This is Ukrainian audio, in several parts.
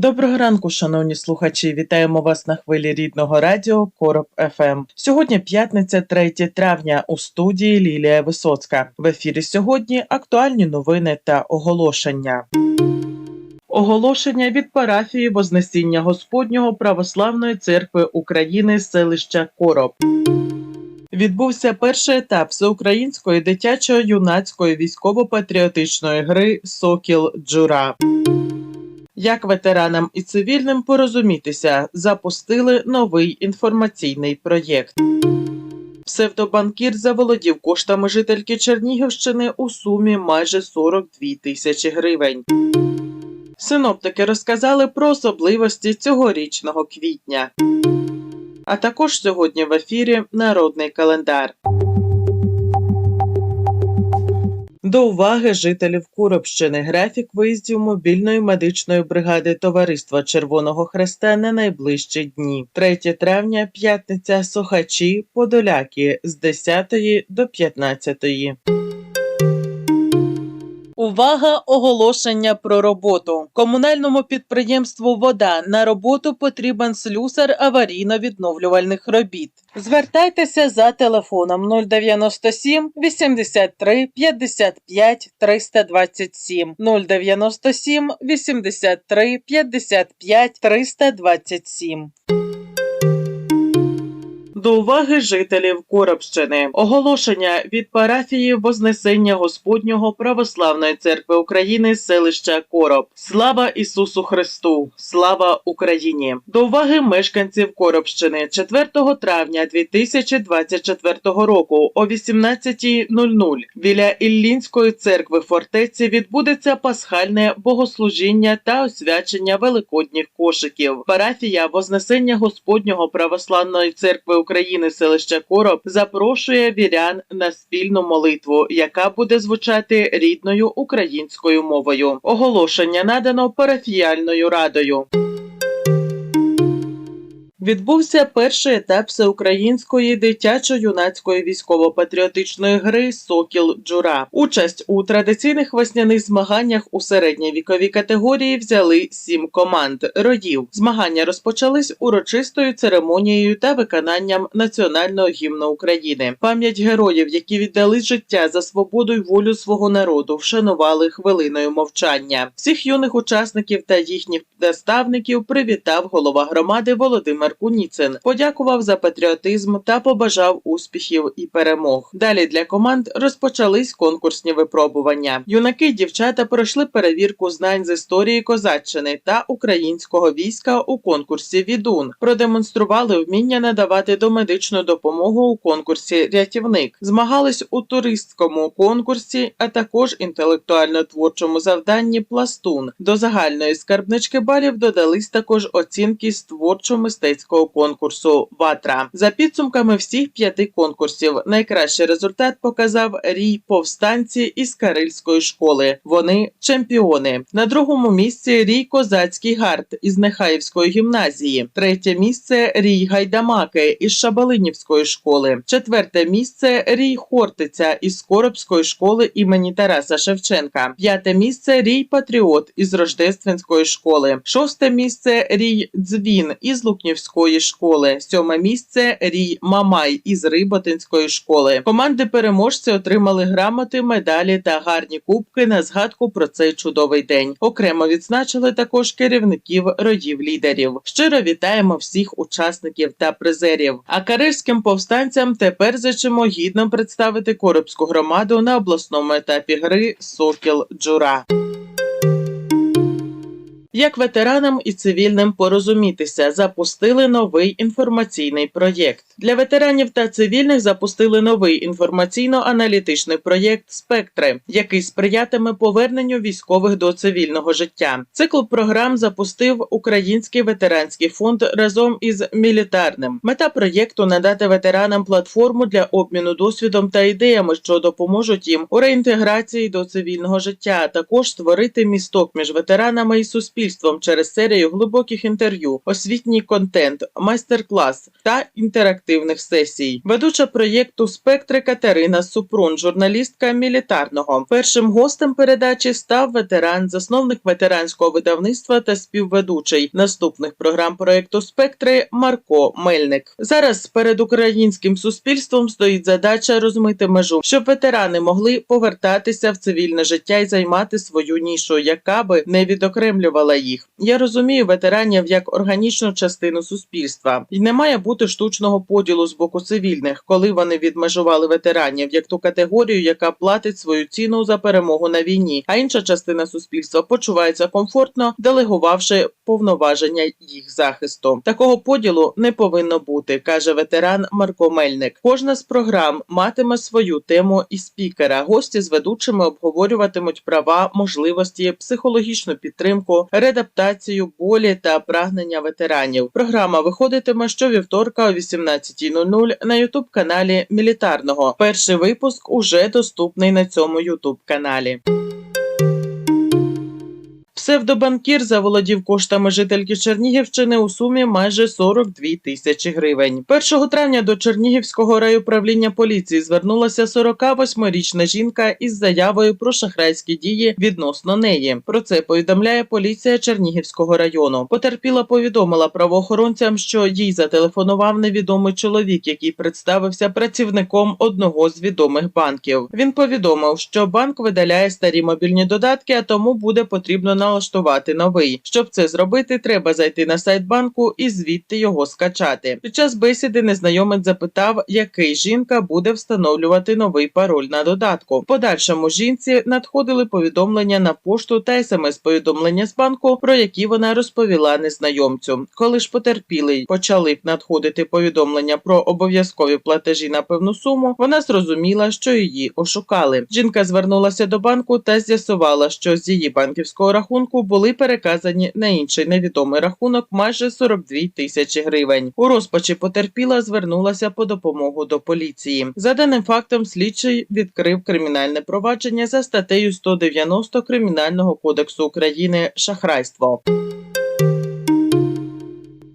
Доброго ранку, шановні слухачі. Вітаємо вас на хвилі рідного радіо Короб ФМ. Сьогодні п'ятниця, 3 травня у студії Лілія Висоцька. В ефірі сьогодні актуальні новини та оголошення. Оголошення від парафії Вознесіння Господнього Православної церкви України селища Короб. Відбувся перший етап всеукраїнської дитячо-юнацької військово-патріотичної гри Сокіл Джура. Як ветеранам і цивільним порозумітися, запустили новий інформаційний проєкт. Псевдобанкір заволодів коштами жительки Чернігівщини у сумі майже 42 тисячі гривень. Синоптики розказали про особливості цьогорічного квітня. А також сьогодні в ефірі Народний календар. До уваги жителів Куробщини графік виїздів мобільної медичної бригади Товариства Червоного Хреста на найближчі дні. 3 травня, п'ятниця, Сохачі, Подоляки з 10 до 15. Увага! Оголошення про роботу. Комунальному підприємству Вода на роботу потрібен слюсар аварійно-відновлювальних робіт. Звертайтеся за телефоном 097 83 55 327 097 83 55 327. До уваги жителів Коробщини. Оголошення від парафії Вознесення Господнього Православної церкви України селища Короб. Слава Ісусу Христу! Слава Україні! До уваги мешканців Коробщини 4 травня 2024 року о 18.00 біля Іллінської церкви фортеці відбудеться пасхальне богослужіння та освячення великодніх кошиків. Парафія Вознесення Господнього Православної церкви України селища Короб запрошує вірян на спільну молитву, яка буде звучати рідною українською мовою. Оголошення надано парафіяльною радою. Відбувся перший етап всеукраїнської дитячо-юнацької військово-патріотичної гри Сокіл Джура. Участь у традиційних весняних змаганнях у середній віковій категорії взяли сім команд роїв. Змагання розпочались урочистою церемонією та виконанням національного гімну України. Пам'ять героїв, які віддали життя за свободу й волю свого народу, вшанували хвилиною мовчання. Всіх юних учасників та їхніх наставників привітав голова громади Володимир Куніцин, подякував за патріотизм та побажав успіхів і перемог. Далі для команд розпочались конкурсні випробування. Юнаки й дівчата пройшли перевірку знань з історії козаччини та українського війська у конкурсі Відун. Продемонстрували вміння надавати домедичну допомогу у конкурсі Рятівник. Змагались у туристському конкурсі, а також інтелектуально-творчому завданні Пластун. До загальної скарбнички балів додались також оцінки з творчо-мистецького конкурсу Ватра. За підсумками всіх п'яти конкурсів, найкращий результат показав рій повстанці із Карильської школи. Вони чемпіони. На другому місці рій Козацький гард із Нехаївської гімназії. Третє місце рій Гайдамаки із Шабалинівської школи. Четверте місце рій Хортиця із Коробської школи імені Тараса Шевченка. П'яте місце рій Патріот із Рождественської школи. Шосте місце рій Дзвін із Лукнівської школи. Сьоме місце рій Мамай із Риботинської школи. Команди переможці отримали грамоти, медалі та гарні кубки на згадку про цей чудовий день. Окремо відзначили також керівників родів лідерів. Щиро вітаємо всіх учасників та призерів. А карельським повстанцям тепер зачимо гідно представити Коробську громаду на обласному етапі гри Сокіл Джура. Як ветеранам і цивільним порозумітися, запустили новий інформаційний проєкт. Для ветеранів та цивільних запустили новий інформаційно-аналітичний проєкт Спектри, який сприятиме поверненню військових до цивільного життя. Цикл програм запустив Український ветеранський фонд разом із мілітарним. Мета проєкту надати ветеранам платформу для обміну досвідом та ідеями, що допоможуть їм у реінтеграції до цивільного життя, а також створити місток між ветеранами і суспільством через серію глибоких інтерв'ю, освітній контент, майстер-клас та інтерактивних сесій. Ведуча проєкту Спектри Катерина Супрун, журналістка мілітарного. Першим гостем передачі став ветеран, засновник ветеранського видавництва та співведучий наступних програм проєкту Спектри Марко Мельник. Зараз перед українським суспільством стоїть задача розмити межу, щоб ветерани могли повертатися в цивільне життя і займати свою нішу, яка би не відокремлювала їх. Я розумію ветеранів як органічну частину суспільства, і не має бути штучного поділу з боку цивільних, коли вони відмежували ветеранів як ту категорію, яка платить свою ціну за перемогу на війні, а інша частина суспільства почувається комфортно, делегувавши повноваження їх захисту. Такого поділу не повинно бути, каже ветеран Марко Мельник. Кожна з програм матиме свою тему і спікера. Гості з ведучими обговорюватимуть права, можливості, психологічну підтримку, реадаптацію, болі та прагнення ветеранів. Програма виходитиме щовівторка о 18.00 на ютуб каналі Мілітарного. Перший випуск уже доступний на цьому ютуб каналі. Псевдобанкір заволодів коштами жительки Чернігівщини у сумі майже 42 тисячі гривень. 1 травня до Чернігівського райуправління поліції звернулася 48-річна жінка із заявою про шахрайські дії відносно неї. Про це повідомляє поліція Чернігівського району. Потерпіла повідомила правоохоронцям, що їй зателефонував невідомий чоловік, який представився працівником одного з відомих банків. Він повідомив, що банк видаляє старі мобільні додатки, а тому буде потрібно налаштувати новий. Щоб це зробити, треба зайти на сайт банку і звідти його скачати. Під час бесіди незнайомець запитав, який жінка буде встановлювати новий пароль на додатку. В подальшому жінці надходили повідомлення на пошту та смс-повідомлення з банку, про які вона розповіла незнайомцю. Коли ж потерпілий почали надходити повідомлення про обов'язкові платежі на певну суму, вона зрозуміла, що її ошукали. Жінка звернулася до банку та з'ясувала, що з її банківського рахунку були переказані на інший невідомий рахунок майже 42 тисячі гривень. У розпачі потерпіла звернулася по допомогу до поліції. За даним фактом, слідчий відкрив кримінальне провадження за статтею 190 Кримінального кодексу України шахрайство.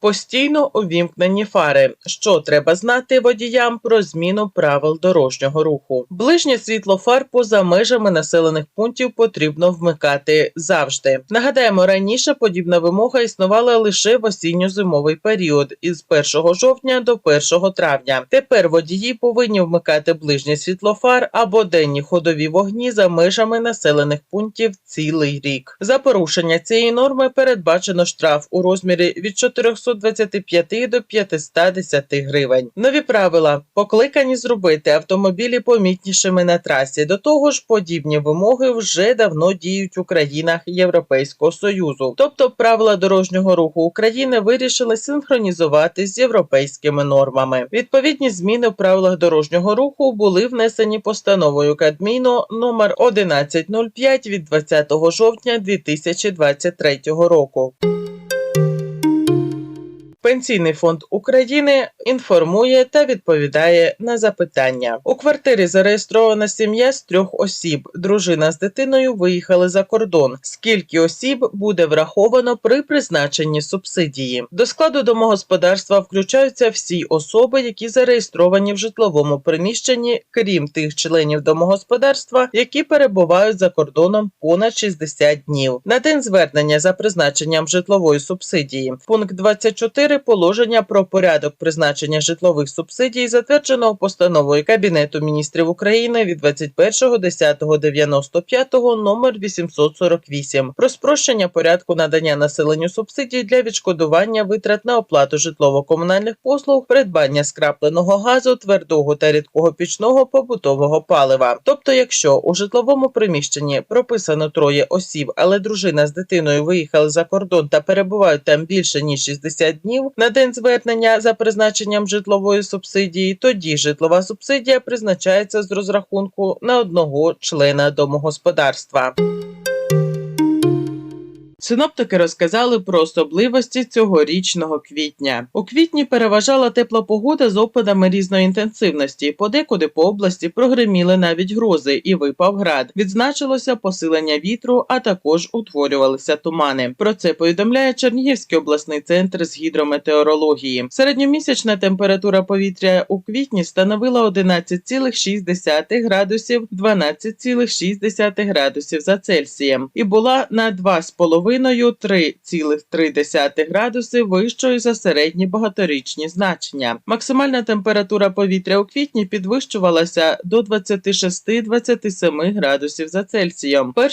Постійно увімкнені фари. Що треба знати водіям про зміну правил дорожнього руху? Ближнє світло фар поза межами населених пунктів потрібно вмикати завжди. Нагадаємо, раніше подібна вимога існувала лише в осінньо-зимовий період із 1 жовтня до 1 травня. Тепер водії повинні вмикати ближнє світло фар або денні ходові вогні за межами населених пунктів цілий рік. За порушення цієї норми передбачено штраф у розмірі від 400 225 до 510 гривень. Нові правила покликані зробити автомобілі помітнішими на трасі. До того ж, подібні вимоги вже давно діють у країнах Європейського союзу. Тобто, правила дорожнього руху України вирішили синхронізувати з європейськими нормами. Відповідні зміни в правилах дорожнього руху були внесені постановою Кадміну номер 1105 від 20 жовтня 2023 року. Пенсійний фонд України інформує та відповідає на запитання. У квартирі зареєстрована сім'я з трьох осіб. Дружина з дитиною виїхали за кордон. Скільки осіб буде враховано при призначенні субсидії? До складу домогосподарства включаються всі особи, які зареєстровані в житловому приміщенні, крім тих членів домогосподарства, які перебувають за кордоном понад 60 днів. На день звернення за призначенням житлової субсидії. Пункт 24 4 положення про порядок призначення житлових субсидій, затвердженого постановою Кабінету міністрів України від 21.10.95 номер 848 про спрощення порядку надання населенню субсидій для відшкодування витрат на оплату житлово-комунальних послуг, придбання скрапленого газу, твердого та рідкого пічного побутового палива. Тобто, якщо у житловому приміщенні прописано троє осіб, але дружина з дитиною виїхали за кордон та перебувають там більше ніж 60 днів на день звернення за призначенням житлової субсидії, тоді житлова субсидія призначається з розрахунку на одного члена домогосподарства. Синоптики розказали про особливості цьогорічного квітня. У квітні переважала тепла погода з опадами різної інтенсивності. Подекуди по області прогреміли навіть грози і випав град. Відзначилося посилення вітру, а також утворювалися тумани. Про це повідомляє Чернігівський обласний центр з гідрометеорології. Середньомісячна температура повітря у квітні становила 11,6 градусів 12,6 градусів за Цельсієм і була на 2,5 3,3 градуси вищою за середні багаторічні значення. Максимальна температура повітря у квітні підвищувалася до 26-27 градусів за Цельсієм. 1,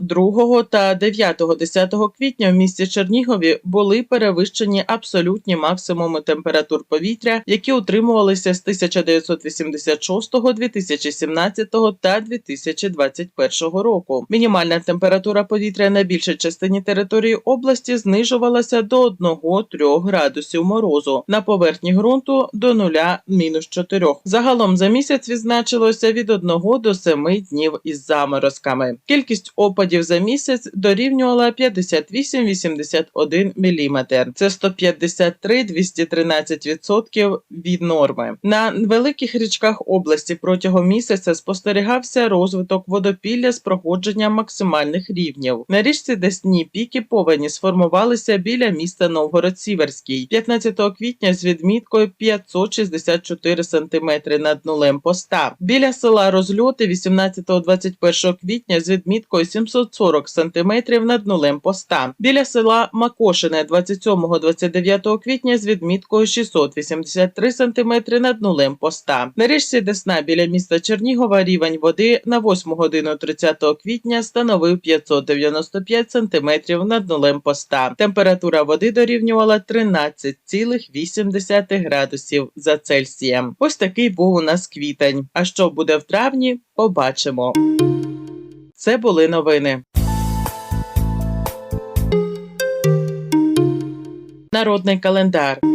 2 та 9-10 квітня в місті Чернігові були перевищені абсолютні максимуми температур повітря, які утримувалися з 1986, 2017 та 2021 року. Мінімальна температура повітря на більшій частині території області знижувалася до 1-3 градусів морозу, на поверхні ґрунту до 0-4. Загалом за місяць відзначилося від 1 до 7 днів із заморозками. Кількість опадів за місяць дорівнювала 58-81 мм. Це 153-213% від норми. На великих річках області протягом місяця спостерігався розвиток водопілля з проходженням максимальних рівнів. На річці Десні піки повені сформувалися біля міста Новгород-Сіверський 15 квітня з відміткою 564 см над нулем поста. Біля села Розльоти 18-21 квітня з відміткою 740 см над нулем поста. Біля села Макошине 27-29 квітня з відміткою 683 см над нулем поста. На річці Десна біля міста Чернігова рівень води на 8 годину 30 квітня становив 595 см над нулем поста. Температура води дорівнювала 13,8 градусів за Цельсієм. Ось такий був у нас квітень. А що буде в травні, побачимо. Це були новини. Народний календар.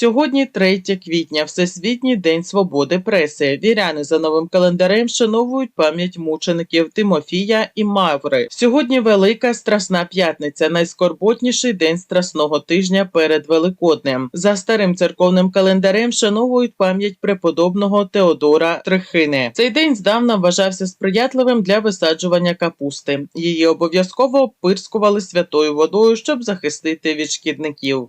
Сьогодні 3 квітня, Всесвітній день свободи преси. Віряни за новим календарем вшановують пам'ять мучеників Тимофія і Маври. Сьогодні Велика Страсна П'ятниця, найскорботніший день страсного тижня перед Великоднем. За старим церковним календарем вшановують пам'ять преподобного Теодора Трихини. Цей день здавна вважався сприятливим для висаджування капусти. Її обов'язково опирскували святою водою, щоб захистити від шкідників.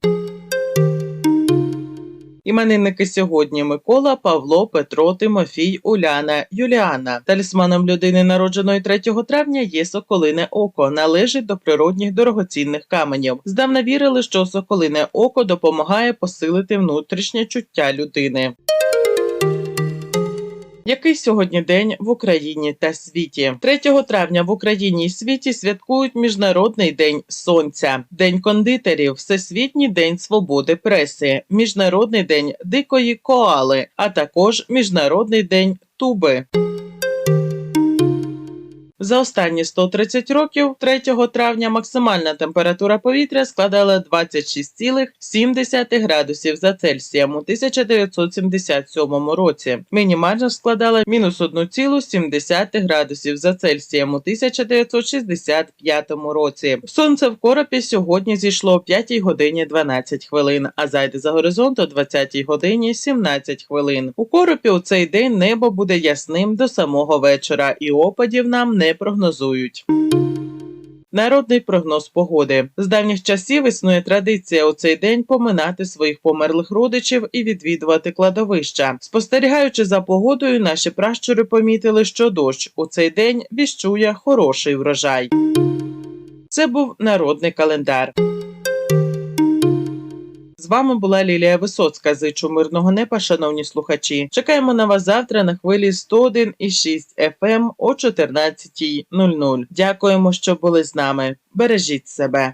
Іменинники сьогодні Микола, Павло, Петро, Тимофій, Уляна, Юліана. Талісманом людини, народженої 3 травня, є соколине око, належить до природних дорогоцінних каменів. Здавна вірили, що соколине око допомагає посилити внутрішнє чуття людини. Який сьогодні день в Україні та світі? 3 травня в Україні і світі святкують Міжнародний день сонця, День кондитерів, Всесвітній день свободи преси, Міжнародний день дикої коали, а також Міжнародний день туби. За останні 130 років 3 травня максимальна температура повітря складала 26,7 градусів за Цельсієм у 1977 році. Мінімальна складала мінус 1,7 градусів за Цельсієм у 1965 році. Сонце в коропі сьогодні зійшло о 5 годині 12 хвилин, а зайде за горизонт о 20 годині 17 хвилин. У коропі у цей день небо буде ясним до самого вечора, і опадів нам не прогнозують. Народний прогноз погоди з давніх часів існує традиція у цей день поминати своїх померлих родичів і відвідувати кладовища. Спостерігаючи за погодою, наші пращури помітили, що дощ у цей день віщує хороший врожай. Це був народний календар. З вами була Лілія Висоцька. Зичу мирного неба, шановні слухачі. Чекаємо на вас завтра на хвилі 101,6 FM о 14.00. Дякуємо, що були з нами. Бережіть себе.